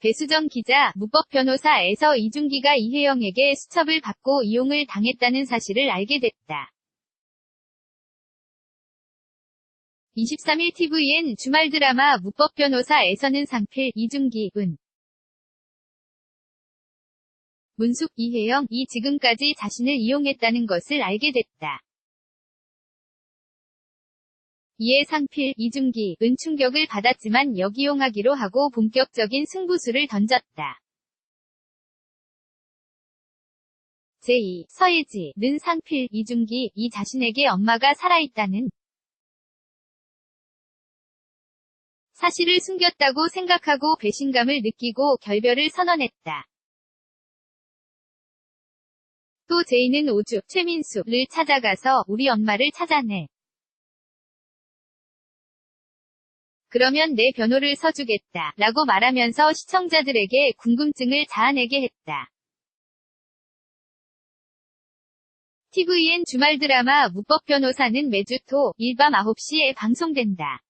배수정 기자, 무법 변호사에서 이중기가 이혜영에게 수첩을 받고 이용을 당했다는 사실을 알게 됐다. 23일 TVN 주말 드라마 무법 변호사에서는 상필, 이중기, 은, 문숙, 이혜영 이 지금까지 자신을 이용했다는 것을 알게 됐다. 이에 상필, 이중기, 은 충격을 받았지만 역이용하기로 하고 본격적인 승부수를 던졌다. 제2, 서예지, 는 상필, 이중기, 이 자신에게 엄마가 살아있다는 사실을 숨겼다고 생각하고 배신감을 느끼고 결별을 선언했다. 또 제이는 오주, 최민수를 찾아가서 우리 엄마를 찾아내. 그러면 내 변호를 서주겠다. 라고 말하면서 시청자들에게 궁금증을 자아내게 했다. TVN 주말 드라마 무법 변호사는 매주 토, 일밤 9시에 방송된다.